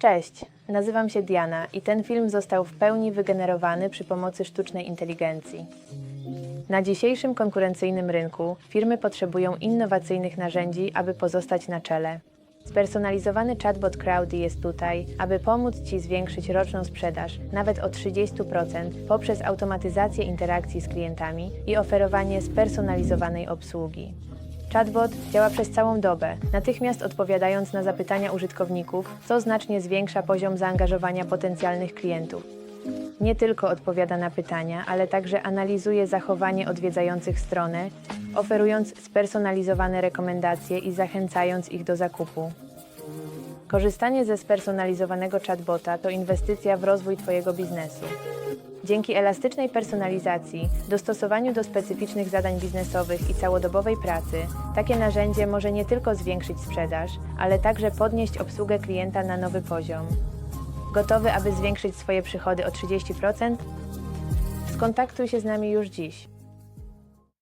Cześć, nazywam się Diana i ten film został w pełni wygenerowany przy pomocy sztucznej inteligencji. Na dzisiejszym konkurencyjnym rynku firmy potrzebują innowacyjnych narzędzi, aby pozostać na czele. Spersonalizowany chatbot Crowdy jest tutaj, aby pomóc Ci zwiększyć roczną sprzedaż nawet o 30% poprzez automatyzację interakcji z klientami i oferowanie spersonalizowanej obsługi. Chatbot działa przez całą dobę, natychmiast odpowiadając na zapytania użytkowników, co znacznie zwiększa poziom zaangażowania potencjalnych klientów. Nie tylko odpowiada na pytania, ale także analizuje zachowanie odwiedzających stronę, oferując spersonalizowane rekomendacje i zachęcając ich do zakupu. Korzystanie ze spersonalizowanego chatbota to inwestycja w rozwój Twojego biznesu. Dzięki elastycznej personalizacji, dostosowaniu do specyficznych zadań biznesowych i całodobowej pracy, takie narzędzie może nie tylko zwiększyć sprzedaż, ale także podnieść obsługę klienta na nowy poziom. Gotowy, aby zwiększyć swoje przychody o 30%? Skontaktuj się z nami już dziś.